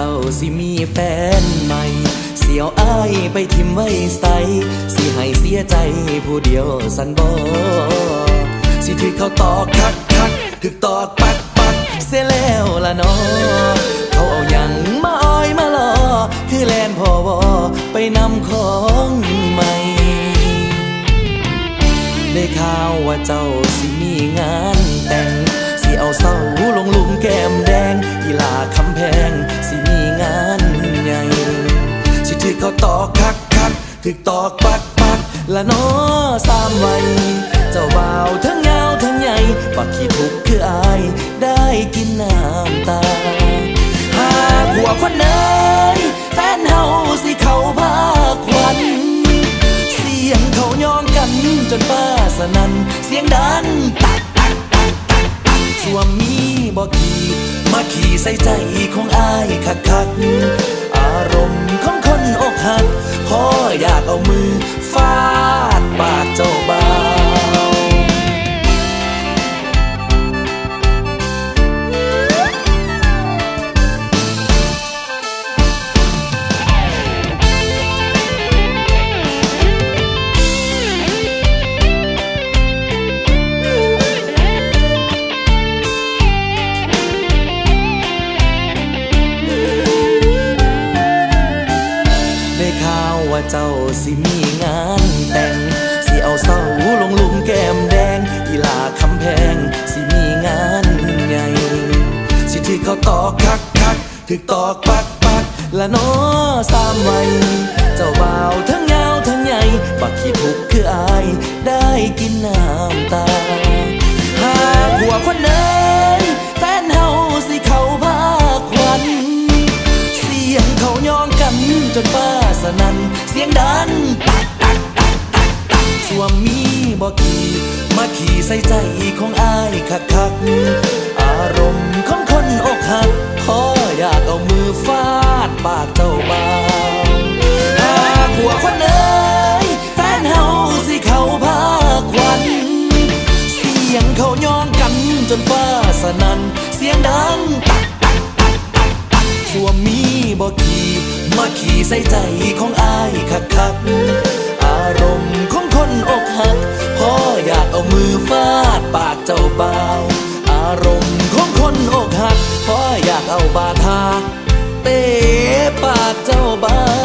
้าสิมีแฟนใหม่ เสียวอ้ายไปทิมไว้ใส สิให้เสียใจผู้เดียวสันบอสิถือเขาตอกคักคักถึกตอกปักปักเสียแล้วละนอเขาเอาหยังมาอ้อยมาลอ คือแลนพอวอไปนำของใหม่ ได้ข่าวว่าเจ้าสิมีงานแต่ง สิเอาเศร้าลงลุมแก้มแดงอีลาคำแพง เขาตอกคักคักถึกตอกปักปักละเนอสามวัยเจ้าบ่าวทั้งเงาทั้งใหญ่ปักขี้ทุกข์คืออาย ได้กินน้ำตา หากหัวคนเนยแฟนเฮาสิเขาพาควันเสียงเขายองกันจนฟ้าสนันเสียงดังตักตักตักตักตักสวมมีบ่ขี่มาขี่ใส่ใจของอายคักคัการมณ์ของคนอกหักพออยากเอามือฟาด ว่าเจ้าสิมีงานแต่ง สิเอาเศร้าลงลุมแก้มแดงอีลาคำแพง สิมีงานใหญ่สิที่เขาตอกคักคักถึกตอกปักปักละเนอสามวัยเจ้าบ่าวทั้งยาวทั้งใหญ่บักขี้ทุกข์คืออาย ได้กินน้ำตา หากหัวคนเนแฟนเฮาสิเขาพาควัน เสียงเขายองกันจนฟ้า สนันเสียงดังตักตักตักตักตักสวมมีบ่ขี่มาขี่ใส่ใจของอายคักคักอารมณ์ของคนอกหักพออยากเอามือฟาดปากเจ้าบ่าวหาหัวคนเอ้ยแฟนเฮาสิเขาพาควันเสียงเขาย้อนกันจนฟ้าสนั่นเสียงดังตัก สวมมีบ่ขี่มาขี่ใส่ใจของอายคักคักอารมณ์ของคนอกหักพออยากเอามือฟาดปากเจ้าบ่าวอารมณ์ของคนอกหักพออยากเอาบาทาเตะปากเจ้าบ่าว